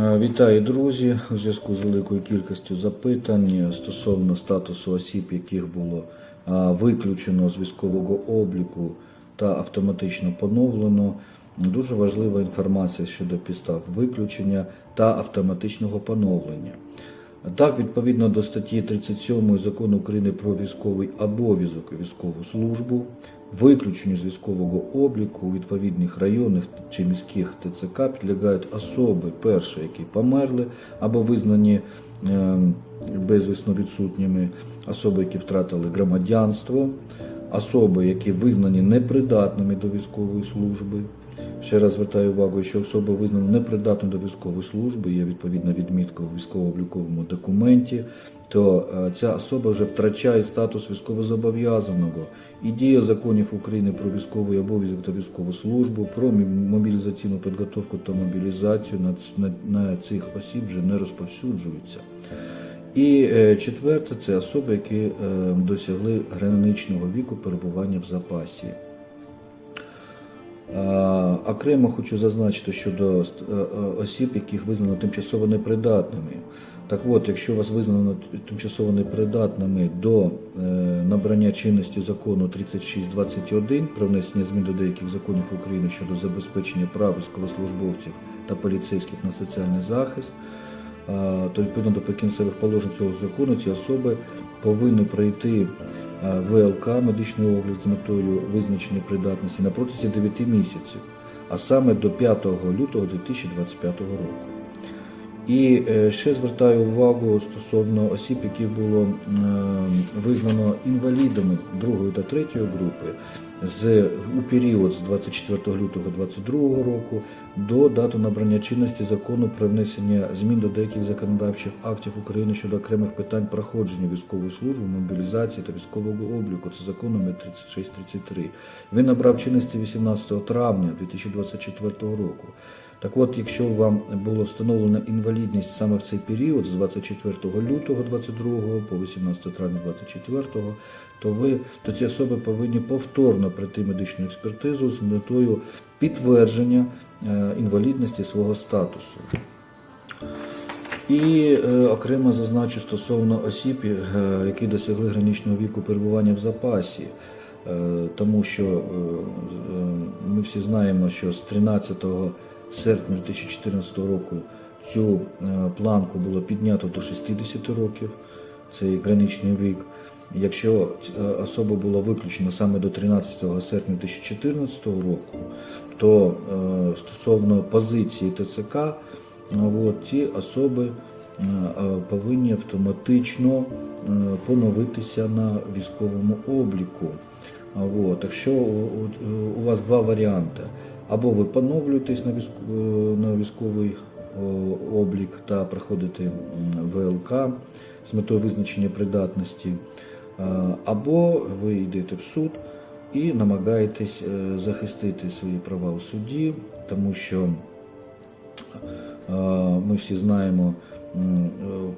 Е, Вітаю, друзі! У зв'язку з великою кількістю запитань стосовно статусу осіб, яких було виключено з військового обліку та автоматично поновлено. Дуже важлива інформація щодо підстав виключення та автоматичного поновлення. Так, відповідно до статті 37 закону України про військовий обов'язок військову службу, виключенню з військового обліку у відповідних районних чи міських ТЦК підлягають особи, перше, які померли або визнані е, безвісно відсутніми, особи, які втратили громадянство, особи, які визнані непридатними до військової служби. Ще раз звертаю увагу, що особа визнана непридатною до військової служби, є відповідна відмітка у військово-обліковому документі, то е, ця особа вже втрачає статус військовозобов'язаного і дія законів України про військовий обов'язок та військову службу, про мобілізаційну підготовку та мобілізацію на, цих осіб вже не розповсюджуються. І е, четверте це особи, які е, досягли граничного віку перебування в запасі. Е, Окремо хочу зазначити щодо е, осіб, яких визнано тимчасово непридатними. Так от, якщо вас визнано тимчасово непридатними до е, набрання чинності закону 3621 про внесення змін до деяких законів України щодо забезпечення прав військовослужбовців та поліцейських на соціальний захист, то відповідно до прикінцевих положень цього закону ці особи повинні пройти ВЛК медичний огляд з метою визначення придатності на протязі 9 місяців, а саме до 5 лютого 2025 року. І е, ще звертаю увагу стосовно осіб, яких було е, визнано інвалідами другої та третьої групи з у період з 24 лютого 2022 року до дати набрання чинності закону про внесення змін до деяких законодавчих актів України щодо окремих питань проходження військової служби, мобілізації та військового обліку. Це закон номер 3633. Він набрав чинності 18 травня 2024 року. Так от, якщо вам було встановлено інвалідність саме в цей період з 24 лютого 22 по 18 травня 24, то ви то ці особи повинні повторно пройти медичну експертизу з метою підтвердження е, інвалідності свого статусу. І е, окремо зазначу стосовно осіб, е, які досягли граничного віку перебування в запасі, е, тому що е, ми всі знаємо, що з 13 серпня 2014 року цю е, планку було піднято до 60 років, це граничний вік. Якщо е, особа була виключена саме до 13 серпня 2014 року, то е, стосовно позиції ТЦК, От, ці особи повинні автоматично поновитися на військовому обліку. От, якщо у вас два варіанти, або ви поновлюєтесь на е, військовий облік та проходите ВЛК з метою визначення придатності, е, або ви йдете в суд і намагаєтесь е, захистити свої права у суді, тому що Е, Ми всі знаємо е,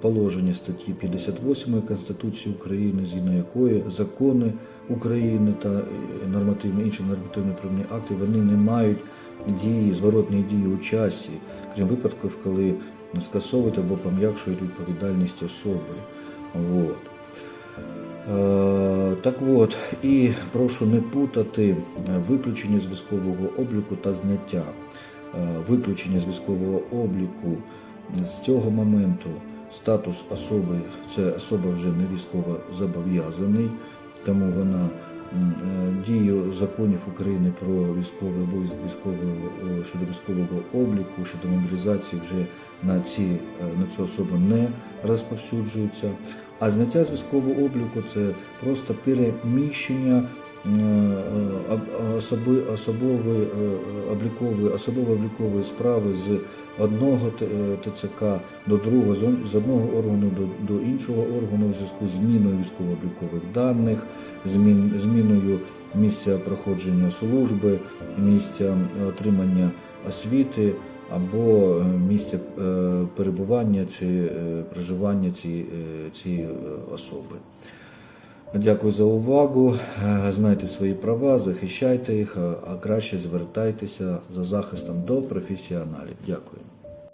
положення статті 58 Конституції України, згідно якої закони України та е, нормативні інші нормативні правні акти вони не мають дії, зворотної дії у часі, крім випадків, коли скасовують або пом'якшують відповідальність особи. От. Е, Так от, і прошу не путати е, виключення з військового обліку та зняття. Е, Виключення з військового обліку з цього моменту статус особи це особа вже не військово зобов'язаний, тому вона е, дію законів України про військовий обов'язок військового е, щодо військового обліку, щодо мобілізації вже на ці е, на цю особу не розповсюджуються. А зняття з військового обліку це просто переміщення об- особи, особової, облікової, особово облікової справи з одного е, ТЦК до другого, з одного органу до, іншого органу в зв'язку з зміною військово-облікових даних, змін, зміною місця проходження служби, місця отримання освіти або е, місця е, перебування чи е, проживання цієї, е, е, особи. Дякую за увагу. Е, Знайте свої права, захищайте їх, а- а краще звертайтеся за захистом до професіоналів. Дякую.